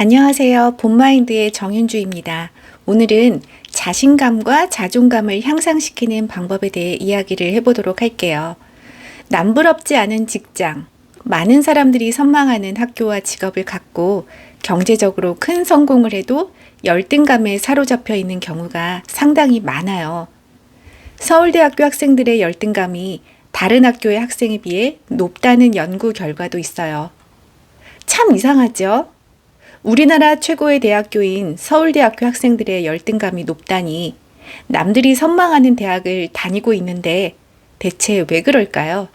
안녕하세요. 본마인드의 정윤주입니다. 오늘은 자신감과 자존감을 향상시키는 방법에 대해 이야기를 해보도록 할게요. 남부럽지 않은 직장, 많은 사람들이 선망하는 학교와 직업을 갖고 경제적으로 큰 성공을 해도 열등감에 사로잡혀 있는 경우가 상당히 많아요. 서울대학교 학생들의 열등감이 다른 학교의 학생에 비해 높다는 연구 결과도 있어요. 참 이상하죠? 우리나라 최고의 대학교인 서울대학교 학생들의 열등감이 높다니 남들이 선망하는 대학을 다니고 있는데 대체 왜 그럴까요?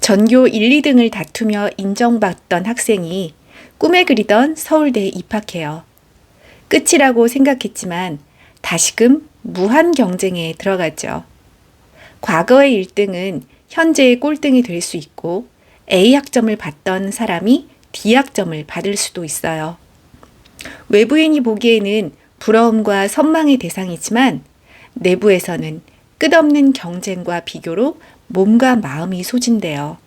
전교 1, 2등을 다투며 인정받던 학생이 꿈에 그리던 서울대에 입학해요. 끝이라고 생각했지만 다시금 무한 경쟁에 들어가죠. 과거의 1등은 현재의 꼴등이 될 수 있고 A 학점을 받던 사람이 D 학점을 받을 수도 있어요. 외부인이 보기에는 부러움과 선망의 대상이지만 내부에서는 끝없는 경쟁과 비교로 몸과 마음이 소진돼요.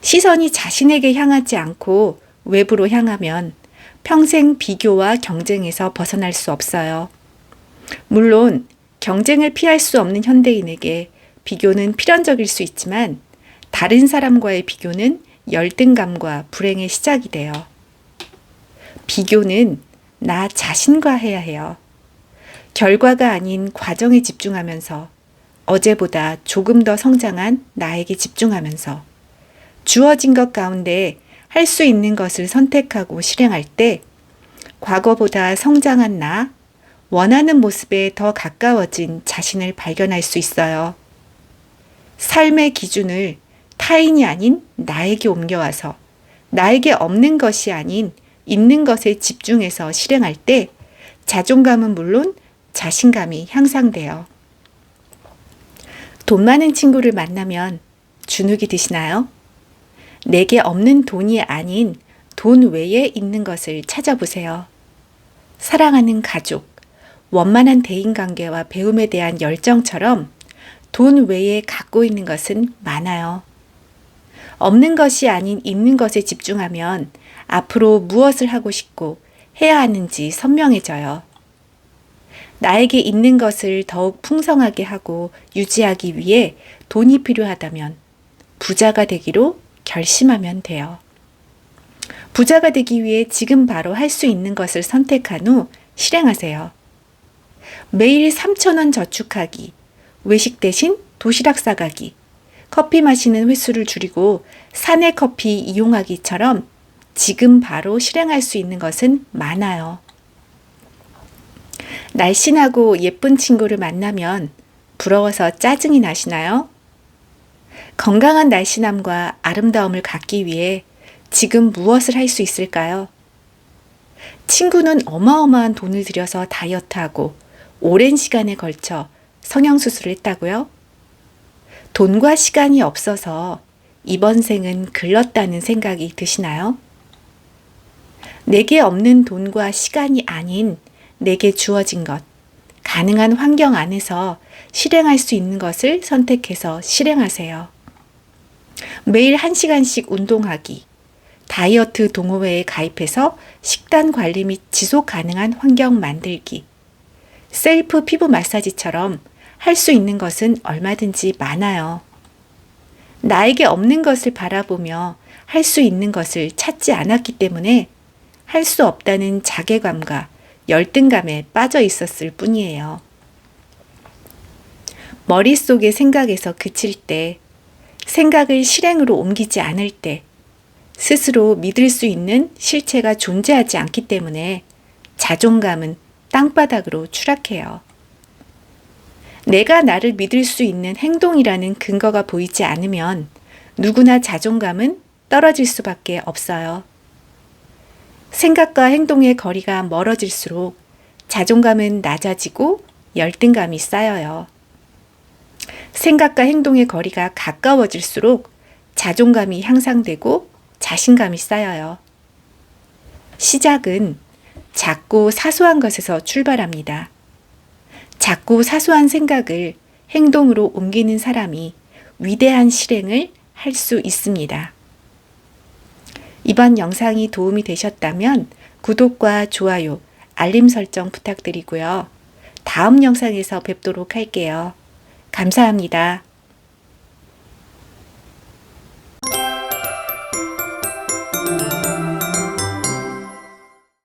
시선이 자신에게 향하지 않고 외부로 향하면 평생 비교와 경쟁에서 벗어날 수 없어요. 물론 경쟁을 피할 수 없는 현대인에게 비교는 필연적일 수 있지만 다른 사람과의 비교는 열등감과 불행의 시작이 돼요. 비교는 나 자신과 해야 해요. 결과가 아닌 과정에 집중하면서 어제보다 조금 더 성장한 나에게 집중하면서 주어진 것 가운데 할 수 있는 것을 선택하고 실행할 때 과거보다 성장한 나, 원하는 모습에 더 가까워진 자신을 발견할 수 있어요. 삶의 기준을 타인이 아닌 나에게 옮겨와서 나에게 없는 것이 아닌 있는 것에 집중해서 실행할 때 자존감은 물론 자신감이 향상돼요. 돈 많은 친구를 만나면 주눅이 드시나요? 내게 없는 돈이 아닌 돈 외에 있는 것을 찾아보세요. 사랑하는 가족, 원만한 대인관계와 배움에 대한 열정처럼 돈 외에 갖고 있는 것은 많아요. 없는 것이 아닌 있는 것에 집중하면 앞으로 무엇을 하고 싶고 해야 하는지 선명해져요. 나에게 있는 것을 더욱 풍성하게 하고 유지하기 위해 돈이 필요하다면 부자가 되기로 결심하면 돼요. 부자가 되기 위해 지금 바로 할 수 있는 것을 선택한 후 실행하세요. 매일 3천원 저축하기, 외식 대신 도시락 싸가기, 커피 마시는 횟수를 줄이고 사내 커피 이용하기처럼 지금 바로 실행할 수 있는 것은 많아요. 날씬하고 예쁜 친구를 만나면 부러워서 짜증이 나시나요? 건강한 날씬함과 아름다움을 갖기 위해 지금 무엇을 할 수 있을까요? 친구는 어마어마한 돈을 들여서 다이어트하고 오랜 시간에 걸쳐 성형수술을 했다고요? 돈과 시간이 없어서 이번 생은 글렀다는 생각이 드시나요? 내게 없는 돈과 시간이 아닌 내게 주어진 것, 가능한 환경 안에서 실행할 수 있는 것을 선택해서 실행하세요. 매일 1시간씩 운동하기, 다이어트 동호회에 가입해서 식단 관리 및 지속 가능한 환경 만들기, 셀프 피부 마사지처럼 할 수 있는 것은 얼마든지 많아요. 나에게 없는 것을 바라보며 할 수 있는 것을 찾지 않았기 때문에 할 수 없다는 자괴감과 열등감에 빠져 있었을 뿐이에요. 머릿속의 생각에서 그칠 때, 생각을 실행으로 옮기지 않을 때, 스스로 믿을 수 있는 실체가 존재하지 않기 때문에 자존감은 땅바닥으로 추락해요. 내가 나를 믿을 수 있는 행동이라는 근거가 보이지 않으면 누구나 자존감은 떨어질 수밖에 없어요. 생각과 행동의 거리가 멀어질수록 자존감은 낮아지고 열등감이 쌓여요. 생각과 행동의 거리가 가까워질수록 자존감이 향상되고 자신감이 쌓여요. 시작은 작고 사소한 것에서 출발합니다. 작고 사소한 생각을 행동으로 옮기는 사람이 위대한 실행을 할 수 있습니다. 이번 영상이 도움이 되셨다면 구독과 좋아요, 알림 설정 부탁드리고요. 다음 영상에서 뵙도록 할게요. 감사합니다.